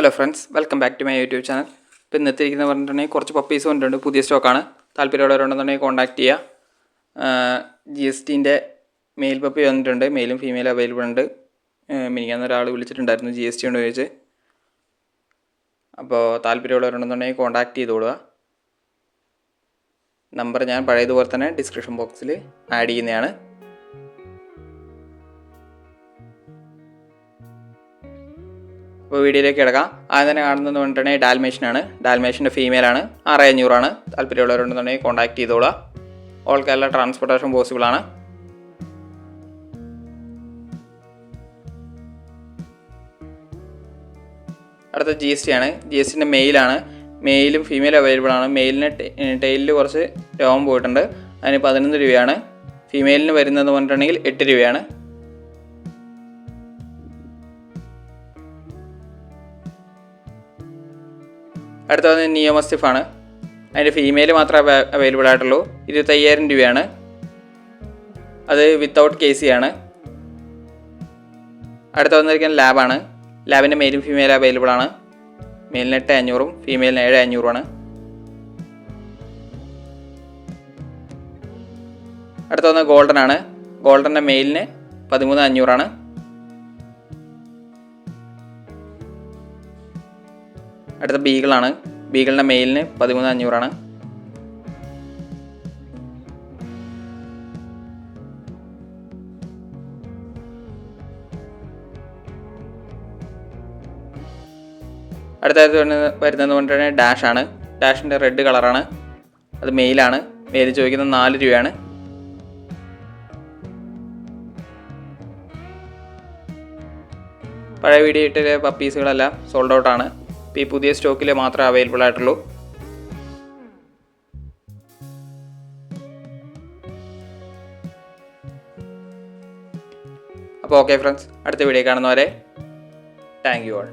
Hello friends welcome back to my YouTube channel ഇപ്പോൾ ഇന്നത്തെ ഇരിക്കുന്ന പറഞ്ഞിട്ടുണ്ടെങ്കിൽ കുറച്ച് പപ്പീസ് കൊണ്ടുണ്ട്. പുതിയ സ്റ്റോക്കാണ് താല്പര്യമുള്ളവരുണ്ടെന്നുണ്ടെങ്കിൽ കോൺടാക്ട് ചെയ്യുക ജി എസ് ടീന്റെ മെയിൽ പപ്പി വന്നിട്ടുണ്ട്. മെയിലും ഫീമെയിലും അവൈലബിൾ ഉണ്ട്. മിനിക്കാന്ന് ഒരാൾ വിളിച്ചിട്ടുണ്ടായിരുന്നു ജി എസ് ടി കൊണ്ട് ചോദിച്ച്. അപ്പോൾ താല്പര്യമുള്ളവരുണ്ടെന്നുണ്ടെങ്കിൽ കോൺടാക്ട് ചെയ്തോളുക. നമ്പർ ഞാൻ പഴയതുപോലെ തന്നെ ഡിസ്ക്രിപ്ഷൻ ബോക്സിൽ ആഡ് ചെയ്യുന്നതാണ്. അപ്പോൾ വീഡിയോയിലേക്ക് കിടക്കാം. ആദ്യം തന്നെ കാണുന്നതെന്ന് പറഞ്ഞിട്ടുണ്ടെങ്കിൽ ഡാൽമേഷനാണ് ഡാൽമേഷന്റെ ഫീമെയിലാണ് ആറ് അഞ്ഞൂറാണ് താല്പര്യമുള്ളവരുണ്ടെന്നുണ്ടെങ്കിൽ കോൺടാക്ട് ചെയ്തോളാം ഓൾ കേരള ട്രാൻസ്പോർട്ടേഷൻ പോസിബിൾ ആണ്. അടുത്ത ജി എസ് ടി ആണ്. ജി എസ് ടിന്റെ മെയിലാണ് മെയിലും ഫീമെയിലും അവൈലബിൾ ആണ്. മെയിലിന് ടെയിലിൽ കുറച്ച് രോമം പോയിട്ടുണ്ട്. അതിന് പതിനൊന്ന് രൂപയാണ്. ഫീമെയിലിന് വരുന്നതെന്ന് പറഞ്ഞിട്ടുണ്ടെങ്കിൽ എട്ട് രൂപയാണ്. അടുത്തത് നിയോമസ്റ്റിഫാണ് അതിന്റെ ഫീമെയിൽ മാത്രമേ അവൈലബിൾ ആയിട്ടുള്ളൂ. ഇരുപത്തയ്യായിരം രൂപയാണ്. അത് വിത്തൗട്ട് കെ സി ആണ്. അടുത്ത വന്നിരിക്കുന്ന ലാബാണ് ലാബിന്റെ മെയിലും ഫീമെയിൽ അവൈലബിൾ ആണ്. മെയിലിന് എട്ട് അഞ്ഞൂറും ഫീമെയിലിന് ഏഴ് അഞ്ഞൂറുമാണ് അടുത്ത വന്ന് ഗോൾഡൻ ആണ്. ഗോൾഡന്റെ മെയിലിന് പതിമൂന്ന് അഞ്ഞൂറാണ് അടുത്ത ബീഗിളാണ്. ബീഗിളിന്റെ മെയിലിന് പതിമൂന്ന് അഞ്ഞൂറാണ്. അടുത്തായിട്ട് വരുന്നത് വരുന്നത് കൊണ്ടുതന്നെ ഡാഷ് ആണ്. ഡാഷിന്റെ റെഡ് കളറാണ്. അത് മെയിലാണ്. മെയിൽ ചോദിക്കുന്നത് നാല് രൂപയാണ്. പഴയ വീഡിയോ ഇട്ടിലെ പപ്പീസുകളെല്ലാം സോൾഡ് ഔട്ടാണ്. ഇപ്പോൾ ഈ പുതിയ സ്റ്റോക്കിൽ മാത്രമേ അവൈലബിൾ ആയിട്ടുള്ളൂ. അപ്പോൾ ഓക്കെ ഫ്രണ്ട്സ് അടുത്ത വീഡിയോ കാണുന്നവരെ താങ്ക് യു ആൾ